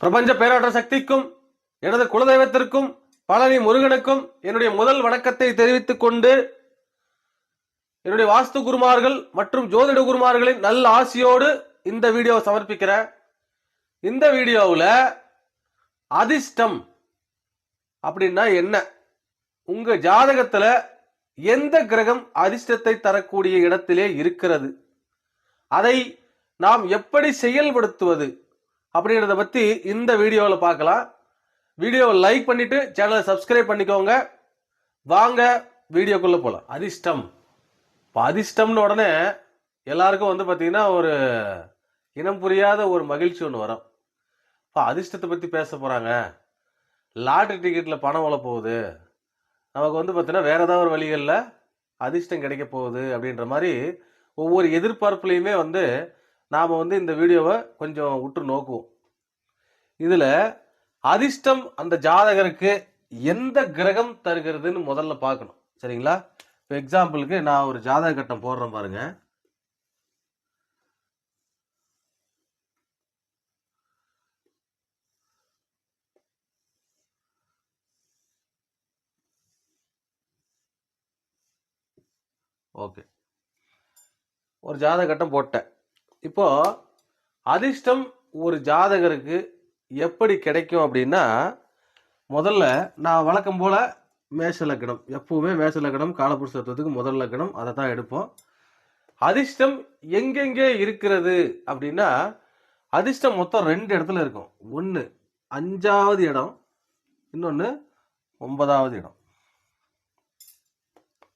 பிரபஞ்ச பேராற்ற சக்திக்கும் எனது குலதெய்வத்திற்கும் பழனி முருகனுக்கும் என்னுடைய முதல் வணக்கத்தை தெரிவித்துக் கொண்டு என்னுடைய வாஸ்து குருமார்கள் மற்றும் ஜோதிட குருமார்களின் நல்ல ஆசியோடு இந்த வீடியோவை சமர்ப்பிக்கிறேன். இந்த வீடியோவில் அதிர்ஷ்டம் அப்படின்னா என்ன? உங்க ஜாதகத்துல எந்த கிரகம் அதிர்ஷ்டத்தை தரக்கூடிய இடத்திலே இருக்கிறது? அதை நாம் எப்படி செயல்படுத்துவது? அப்படின்றத பற்றி இந்த வீடியோவில் பார்க்கலாம். வீடியோவை லைக் பண்ணிவிட்டு சேனலை சப்ஸ்கிரைப் பண்ணிக்கோங்க. வாங்க வீடியோக்குள்ளே போகலாம் அதிர்ஷ்டம். இப்போ அதிர்ஷ்டம்னு உடனே எல்லாருக்கும் வந்து பார்த்திங்கன்னா ஒரு இனம் புரியாத ஒரு மகிழ்ச்சி ஒன்று வரும். இப்போ அதிர்ஷ்டத்தை பற்றி பேச போகிறாங்க லாட்ரி டிக்கெட்டில் பணம் வள போகுது. நமக்கு வந்து பார்த்திங்கன்னா வேறு ஏதாவது ஒரு வழிகளில் அதிர்ஷ்டம் கிடைக்க போகுது அப்படின்ற மாதிரி ஒவ்வொரு எதிர்பார்ப்புலையுமே வந்து நாம் வந்து இந்த வீடியோவை கொஞ்சம் உற்று நோக்குவோம். இதில் அதிர்ஷ்டம் அந்த ஜாதகருக்கு எந்த கிரகம் தருகிறதுன்னு முதல்ல பார்க்கணும். சரிங்களா? இப்போ எக்ஸாம்பிளுக்கு நான் ஒரு ஜாதக கட்டம் போடுறேன் பாருங்க. ஓகே ஒரு ஜாதக கட்டம் போட்டேன். இப்போ அதிர்ஷ்டம் ஒரு ஜாதகருக்கு எப்படி கிடைக்கும் அப்படின்னா முதல்ல நான் வழக்கம் போல் மேஷ லக்கணம் எப்பவுமே மேஷ லக்கணம் காலபுருஷத்துவத்துக்கு முதல் லக்கணம் அதை தான் எடுப்போம். அதிர்ஷ்டம் எங்கெங்கே இருக்கிறது அப்படின்னா அதிர்ஷ்டம் மொத்தம் ரெண்டு இடத்துல இருக்கும். ஒன்று அஞ்சாவது இடம் இன்னொன்று ஒன்பதாவது இடம்.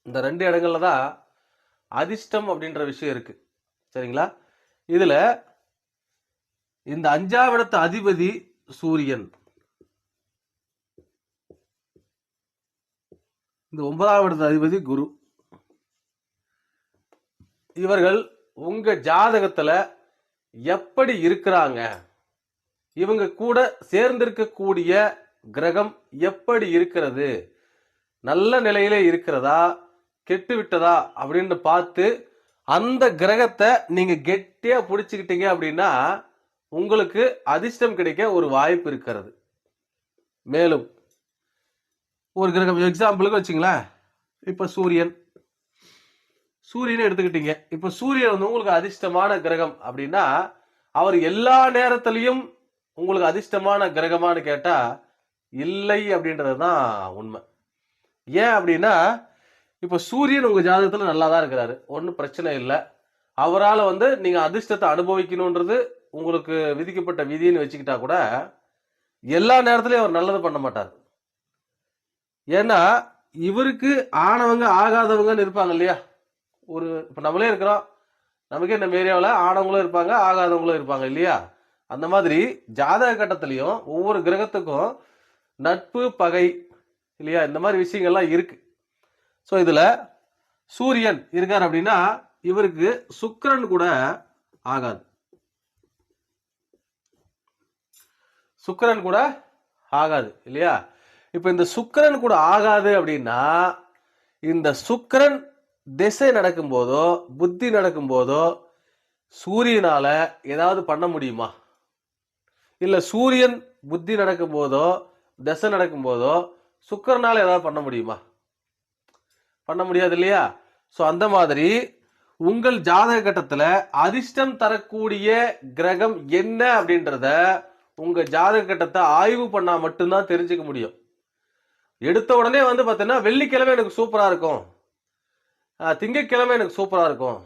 இந்த ரெண்டு இடங்கள்ல தான் அதிர்ஷ்டம் அப்படின்ற விஷயம் இருக்குது சரிங்களா? இதில் இந்த அஞ்சாவிடத்து இடத்து அதிபதி சூரியன். இந்த ஒன்பதாம் இடத்து அதிபதி குரு. இவர்கள் உங்க ஜாதகத்துல எப்படி இருக்கிறாங்க? இவங்க கூட சேர்ந்திருக்கக்கூடிய கிரகம் எப்படி இருக்கிறது? நல்ல நிலையில இருக்கிறதா? கெட்டு விட்டதா? அப்படின்னு பார்த்து அந்த கிரகத்தை நீங்க கெட்டியா பிடிச்சுக்கிட்டீங்க அப்படின்னா உங்களுக்கு அதிர்ஷ்டம் கிடைக்க ஒரு வாய்ப்பு இருக்கிறது. மேலும் ஒரு கிரகம் எக்ஸாம்பிளுக்கு வச்சுங்களேன். இப்ப சூரியன். சூரியனை எடுத்துக்கிட்டீங்க. இப்ப சூரியன் வந்து உங்களுக்கு அதிர்ஷ்டமான கிரகம் அப்படின்னா அவர் எல்லா நேரத்திலையும் உங்களுக்கு அதிர்ஷ்டமான கிரகமான்னு கேட்டா இல்லை அப்படின்றது தான் உண்மை. ஏன் அப்படின்னா இப்ப சூரியன் உங்க ஜாதகத்துல நல்லா தான் இருக்கிறாரு. ஒன்றும் பிரச்சனை இல்லை. அவரால் வந்து நீங்க அதிர்ஷ்டத்தை அனுபவிக்கணுன்றது உங்களுக்கு விதிக்கப்பட்ட விதின்னு வச்சுக்கிட்டா கூட எல்லா நேரத்திலையும் அவர் நல்லது பண்ண மாட்டார். ஏன்னா இவருக்கு ஆனவங்க ஆகாதவங்கன்னு இருப்பாங்க இல்லையா? ஒரு இப்போ நம்மளே இருக்கிறோம். நமக்கே நம்ம ஏரியாவில் ஆனவங்களும் இருப்பாங்க ஆகாதவங்களும் இருப்பாங்க இல்லையா? அந்த மாதிரி ஜாதக கட்டத்துலேயும் ஒவ்வொரு கிரகத்துக்கும் நட்பு பகை இல்லையா? இந்த மாதிரி விஷயங்கள்லாம் இருக்கு. ஸோ இதில் சூரியன் இருக்கார் அப்படின்னா இவருக்கு சுக்கரன் கூட ஆகாது. சுக்கிரன் கூட ஆகாது இல்லையா? இப்போ இந்த சுக்கிரன் கூட ஆகாது அப்படின்னா இந்த சுக்கிரன் திசை நடக்கும்போதோ புத்தி நடக்கும்போதோ சூரியனால ஏதாவது பண்ண முடியுமா? இல்லை சூரியன் புத்தி நடக்கும்போதோ திசை நடக்கும்போதோ சுக்கரனால் ஏதாவது பண்ண முடியுமா? பண்ண முடியாது இல்லையா? ஸோ அந்த மாதிரி உங்கள் ஜாதக கட்டத்தில் அதிர்ஷ்டம் தரக்கூடிய கிரகம் என்ன அப்படின்றத உங்கள் ஜாதக கட்டத்தை ஆய்வு பண்ணால் மட்டும்தான் தெரிஞ்சுக்க முடியும். எடுத்த உடனே வந்து பார்த்தீங்கன்னா வெள்ளிக்கிழமை எனக்கு சூப்பராக இருக்கும். திங்கக்கிழமை திங்கட்கிழமை எனக்கு சூப்பராக இருக்கும்.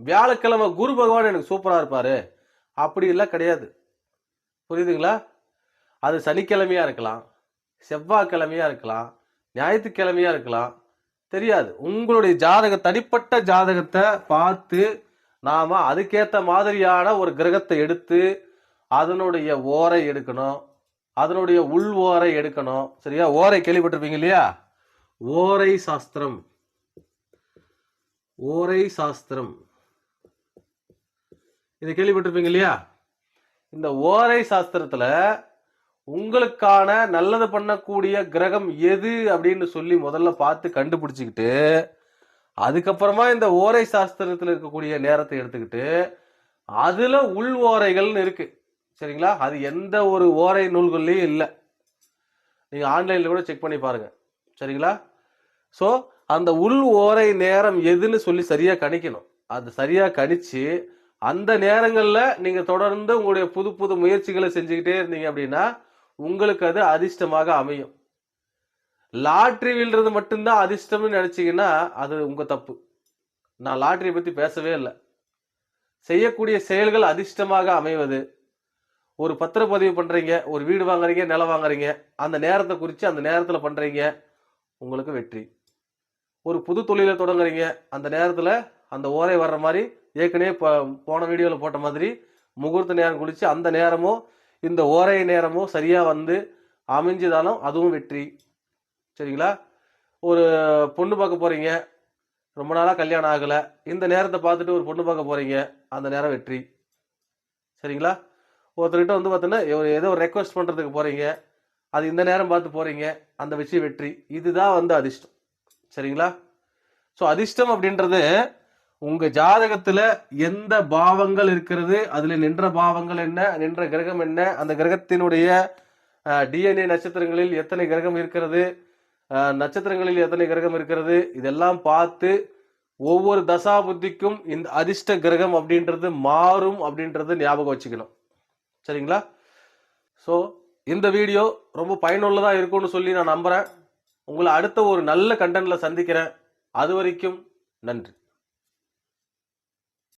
வியாழக்கிழமை குரு பகவான் எனக்கு சூப்பராக இருப்பார். அப்படி எல்லாம் கிடையாது. புரியுதுங்களா? அது சனிக்கிழமையா இருக்கலாம் செவ்வாய்க்கிழமையாக இருக்கலாம் ஞாயிற்றுக்கிழமையா இருக்கலாம் தெரியாது. உங்களுடைய ஜாதக தனிப்பட்ட ஜாதகத்தை பார்த்து நாம் அதுக்கேற்ற மாதிரியான ஒரு கிரகத்தை எடுத்து அதனுடைய ஓரை எடுக்கணும். அதனுடைய உள் ஓரை எடுக்கணும். சரியா? ஓரை கேள்விப்பட்டிருப்பீங்க இல்லையா? ஓரை சாஸ்திரம். ஓரை சாஸ்திரம். இதை கேள்விப்பட்டிருப்பீங்க இல்லையா? இந்த ஓரை சாஸ்திரத்துல உங்களுக்கான நல்லது பண்ணக்கூடிய கிரகம் எது அப்படின்னு சொல்லி முதல்ல பார்த்து கண்டுபிடிச்சிக்கிட்டு அதுக்கப்புறமா இந்த ஓரை சாஸ்திரத்தில் இருக்கக்கூடிய நேரத்தை எடுத்துக்கிட்டு அதுல உள் ஓரைகள்னு இருக்கு. சரிங்களா? அது எந்த ஒரு ஓரை நூல்கள்லையும் இல்லை. நீங்கள் ஆன்லைனில் கூட செக் பண்ணி பாருங்கள் சரிங்களா? ஸோ அந்த உள் ஓரை நேரம் எதுன்னு சொல்லி சரியாக கணிக்கணும். அது சரியாக கணிச்சு அந்த நேரங்களில் நீங்கள் தொடர்ந்து உங்களுடைய புது புது முயற்சிகளை செஞ்சுக்கிட்டே இருந்தீங்க அப்படின்னா உங்களுக்கு அது அதிர்ஷ்டமாக அமையும். லாட்ரி விழுறது மட்டும்தான் அதிர்ஷ்டம்னு நினச்சிங்கன்னா அது உங்கள் தப்பு. நான் லாட்ரியை பற்றி பேசவே இல்லை. செய்யக்கூடிய செயல்கள் அதிர்ஷ்டமாக அமைவது. ஒரு பத்திரப்பதிவு பண்ணுறீங்க ஒரு வீடு வாங்குறீங்க நிலம் வாங்குறீங்க அந்த நேரத்தை குறித்து அந்த நேரத்தில் பண்ணுறீங்க உங்களுக்கு வெற்றி. ஒரு புது தொழிலை தொடங்குறீங்க அந்த நேரத்தில் அந்த ஓரை வர்ற மாதிரி ஏற்கனவே இப்போ போன வீடியோவில் போட்ட மாதிரி முகூர்த்த நேரம் குளித்து அந்த நேரமும் இந்த ஓரை நேரமும் சரியாக வந்து அமைஞ்சுதாலும் அதுவும் வெற்றி. சரிங்களா? ஒரு பொண்ணு பார்க்க போகிறீங்க ரொம்ப நாளாக கல்யாணம் ஆகலை இந்த நேரத்தை பார்த்துட்டு ஒரு பொண்ணு பார்க்க போகிறீங்க அந்த நேரம் வெற்றி. சரிங்களா? ஒருத்தர்கிட்ட வந்து பார்த்தீங்கன்னா ஒரு ஏதோ ஒரு ரெக்வஸ்ட் பண்ணுறதுக்கு போகிறீங்க அது இந்த நேரம் பார்த்து போகிறீங்க அந்த விஷயம் வெற்றி. இதுதான் வந்து அதிர்ஷ்டம். சரிங்களா? ஸோ அதிர்ஷ்டம் அப்படின்றது உங்கள் ஜாதகத்தில் எந்த பாவங்கள் இருக்கிறது அதில் நின்ற பாவங்கள் என்ன நின்ற கிரகம் என்ன அந்த கிரகத்தினுடைய டிஎன்ஏ நட்சத்திரங்களில் எத்தனை கிரகம் இருக்கிறது நட்சத்திரங்களில் எத்தனை கிரகம் இருக்கிறது இதெல்லாம் பார்த்து ஒவ்வொரு தசா புத்திக்கும் இந்த அதிர்ஷ்ட கிரகம் அப்படின்றது மாறும் அப்படின்றது ஞாபகம் வச்சுக்கணும். சரிங்களா? ஸோ இந்த வீடியோ ரொம்ப பயனுள்ளதாக இருக்கும்னு சொல்லி நான் நம்புகிறேன் உங்களை அடுத்த ஒரு நல்ல கண்டென்ட்டில் சந்திக்கிறேன். அது வரைக்கும் நன்றி.